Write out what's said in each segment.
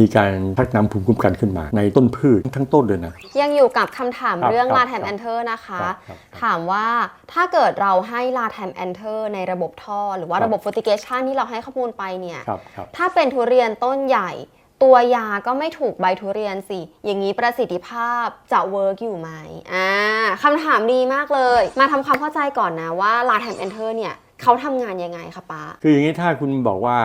มีการพักน้ำภูมิคุ้มกันขึ้นมา ในต้นพืชทั้งต้นเลยนะ ยังอยู่กับคำถามครับเรื่องครับลาแทมครับแอนเทอร์นะคะ ครับครับถามว่าถ้าเกิดเราให้ลาแทมแอนเทอร์ในระบบท่อ หรือว่าครับ ระบบฟ o ติเกชันที่เราให้ข้อมูลไปเนี่ย ครับครับ ถ้าเป็นทุเรียนต้นใหญ่ ตัวยาก็ไม่ถูกใบทุเรียนสิ อย่างนี้ประสิทธิภาพจะเวิร์กอยู่ไหมอ่าคำถามดีมากเลย มาทำความเข้าใจก่อนนะว่าลาแทมแอนเทอร์เนี่ย เขาทำงานยังไงคะป้า คืออย่างนี้ถ้าคุณบอกว่า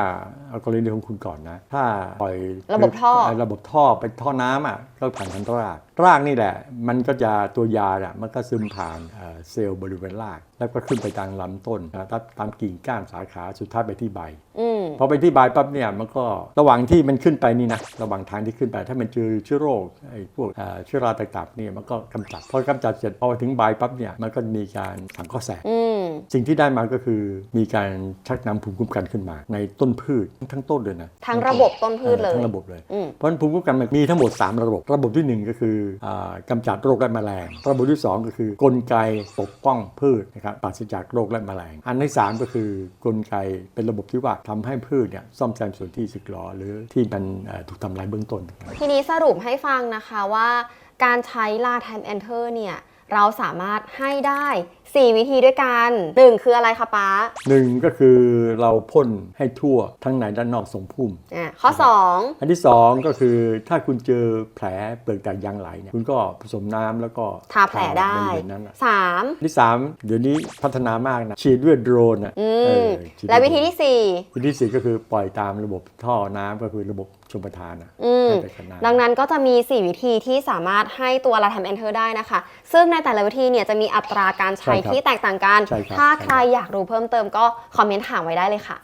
เอากรณีของคุณก่อนนะ ถ้าปล่อยระบบท่อระบบท่อไปท่อน้ำอะก็ผ่านทางราก รากนี่แหละ มันก็จะตัวยาอะมันก็ซึมผ่านเอ่อเซลล์บริเวณราก แล้วก็ขึ้นไปทางลำต้นนะตามตามกิ่งก้านสาขาสุดท้ายไปที่ใบ อืม พอไปที่ใบปั๊บเนี่ยมันก็ระหว่างที่มันขึ้นไปนี่นะระหว่างทางที่ขึ้นไป ถ้ามันเจอเชื้อโรคไอ้พวกเอ่อเชื้อราต่างๆเนี่ยมันก็กำจัดพอกำจัดเสร็จพอถึงใบปั๊บเนี่ยมันก็มีการสังเคราะห์แสงอืม สิ่งที่ได้มาก็คือมีการชักนำภูมิคุ้มกันขึ้นมา ในต้นพืชทั้งต้นเลยนะทั้งระบบต้นพืชเลยทั้งระบบเลยอืมเพราะฉะนั้นภูมิคุ้มกันมันมีทั้งหมด 3 ระบบ ระบบทีหนึ่1 ก็คืออากำจัดโรคและแมลง ระบบที่ 2 ก็คือกลไกปกป้องพืชนะครับปราศจากโรคและแมลง อันที่ 3 ก็คือกลไกเป็นระบบที่ว่าทำให้พืชเนี่ยซ่อมแซมส่วนที่สึกหรอหรือที่มันเอ่อถูกทำลายเบื้องต้นนะครับทีนี้สรุปให้ฟังนะคะว่าการใช้ลาแทมแอนเทอร์เนี่ยเราสามารถให้ได้ 4 วิธีด้วยกันหนึ่งคืออะไรคะป้าหนึ่งก็คือเราพ่นให้ทั่วทั้งในด้านนอกทรงพุ่ม อะข้อ อันที่สองก็คือถ้าคุณเจอแผลเปลือกแตกยางไหลเนี่ยคุณก็ผสมน้ำแล้วก็2ทาแผลได้ บริเวณนั้นน่ะ3อันที่สามเดี๋ยวนี้พัฒนามากนะฉีดด้วยโดรนอะอืเอม อฉีดด้และยวิธีที่ วิธีที่สี่ก็คือปล่อยตามระบบท่อน้ำก็คือระบบชมประทานอะ4อืม ให้ไปขนาดดังนั้นก็จะมี 4 วิธีที่สามารถให้ตัวลาแทมแอนเทอร์ได้นะคะ ซึ่งในแต่ละวิธีเนี่ยจะมีอัตราการใช้ใช่ครับที่แตกต่างกัน ใช่ครับ ถ้าใช่ครับใครอยากรู้เพิ่มเติมก็คอมเมนต์ถามไว้ได้เลยค่ะ